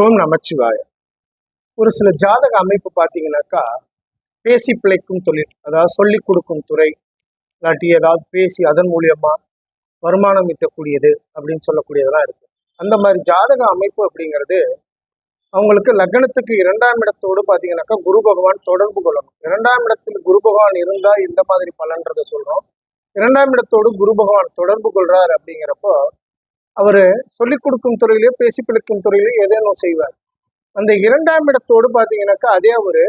ஓம் நமச்சிவாய. ஒரு சில ஜாதக அமைப்பு பார்த்தீங்கன்னாக்கா பேசி பிழைக்கும் தொழில் அதாவது சொல்லிக் கொடுக்கும் துறை இல்லாட்டி ஏதாவது பேசி அதன் மூலியமா வருமானம் ஈட்டக்கூடியது அப்படின்னு சொல்லக்கூடியதெல்லாம் இருக்கு. அந்த மாதிரி ஜாதக அமைப்பு அப்படிங்கிறது அவங்களுக்கு லக்னத்துக்கு இரண்டாம் இடத்தோடு பார்த்தீங்கன்னாக்கா குரு பகவான் தொடர்பு கொள்ளணும். இரண்டாம் இடத்தில் குரு பகவான் இருந்தால் இந்த மாதிரி பலன்றதை சொல்கிறோம் இரண்டாம் இடத்தோடு குரு பகவான் தொடர்பு கொள்கிறார் அப்படிங்கிறப்போ அவர் சொல்லிக் கொடுக்கும் துறையிலேயோ பேசி பிழைக்கும் துறையிலேயோ ஏதேனும் செய்வார். அந்த இரண்டாம் இடத்தோடு பார்த்தீங்கன்னாக்கா அதே அவர்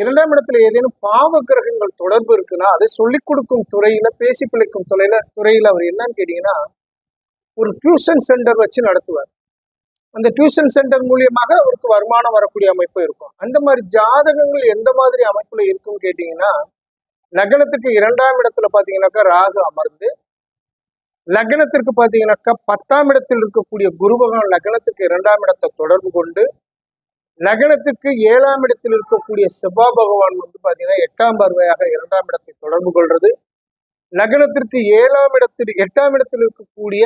இரண்டாம் இடத்துல ஏதேனும் பாவ கிரகங்கள் தொடர்பு இருக்குன்னா அதை சொல்லிக் கொடுக்கும் துறையில பேசி பிழைக்கும் துறையில துறையில அவர் என்னன்னு கேட்டீங்கன்னா ஒரு டியூஷன் சென்டர் வச்சு நடத்துவார். அந்த டியூஷன் சென்டர் மூலியமாக அவருக்கு வருமானம் வரக்கூடிய அமைப்பு இருக்கும். அந்த மாதிரி ஜாதகங்கள் எந்த மாதிரி அமைப்புல இருக்கும்னு கேட்டீங்கன்னா லக்னத்துக்கு இரண்டாம் இடத்துல பாத்தீங்கன்னாக்கா ராகு அமர்ந்து லக்னத்திற்கு பார்த்தீங்கன்னாக்கா பத்தாம் இடத்தில் இருக்கக்கூடிய குரு பகவான் லக்னத்துக்கு இரண்டாம் இடத்தை தொடர்பு கொண்டு லக்னத்துக்கு ஏழாம் இடத்தில் இருக்கக்கூடிய செவ்வா பகவான் வந்து பார்த்தீங்கன்னா எட்டாம் பார்வையாக இரண்டாம் இடத்தை தொடர்பு கொள்வது லக்னத்திற்கு ஏழாம் இடத்தில் எட்டாம் இடத்தில் இருக்கக்கூடிய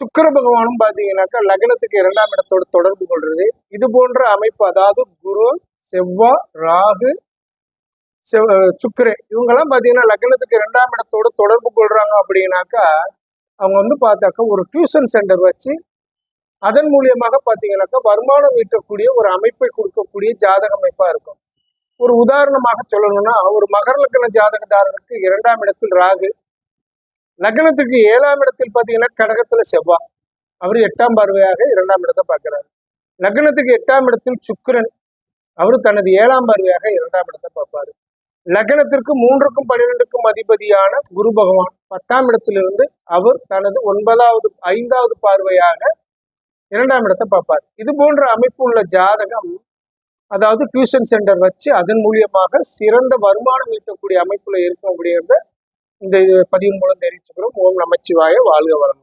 சுக்கிர பகவானும் பார்த்தீங்கன்னாக்கா லக்னத்துக்கு இரண்டாம் இடத்தோடு தொடர்பு கொள்வது இது போன்ற அமைப்பு அதாவது குரு செவ்வா ராகு சுக்கிரன். இவங்கெல்லாம் பார்த்தீங்கன்னா லக்னத்துக்கு ரெண்டாம் இடத்தோடு தொடர்பு கொள்கிறாங்க அப்படின்னாக்கா அவங்க வந்து பார்த்தாக்கா ஒரு டியூஷன் சென்டர் வச்சு அதன் மூலியமாக பார்த்தீங்கன்னாக்கா வருமானம் ஈட்டக்கூடிய ஒரு அமைப்பை கொடுக்கக்கூடிய ஜாதக அமைப்பாக இருக்கும். ஒரு உதாரணமாக சொல்லணும்னா ஒரு மகர லக்ன ஜாதகதாரனுக்கு இரண்டாம் இடத்தில் ராகு லக்னத்துக்கு ஏழாம் இடத்தில் பார்த்தீங்கன்னா கடகத்தில் செவ்வாய் அவர் எட்டாம் பார்வையாக இரண்டாம் இடத்தை பார்க்குறாரு லக்னத்துக்கு எட்டாம் இடத்தில் சுக்கிரன் அவர் தனது ஏழாம் பார்வையாக இரண்டாம் இடத்தை பார்ப்பாரு. லக்னத்திற்கு மூன்றுக்கும் பன்னிரெண்டுக்கும் அதிபதியான குரு பகவான் பத்தாம் இடத்திலிருந்து அவர் தனது ஒன்பதாவது ஐந்தாவது பார்வையாக இரண்டாம் இடத்தை பார்ப்பார். இது போன்ற அமைப்பு உள்ள ஜாதகம் அதாவது டியூஷன் சென்டர் வச்சு அதன் மூலியமாக சிறந்த வருமானம் ஈட்டக்கூடிய அமைப்புல இருக்கும் அப்படிங்கிறத இந்த பதிவு மூலம் தெரிவிச்சுக்கிறோம். ஓம் நமச்சிவாய வாழ்க வளம்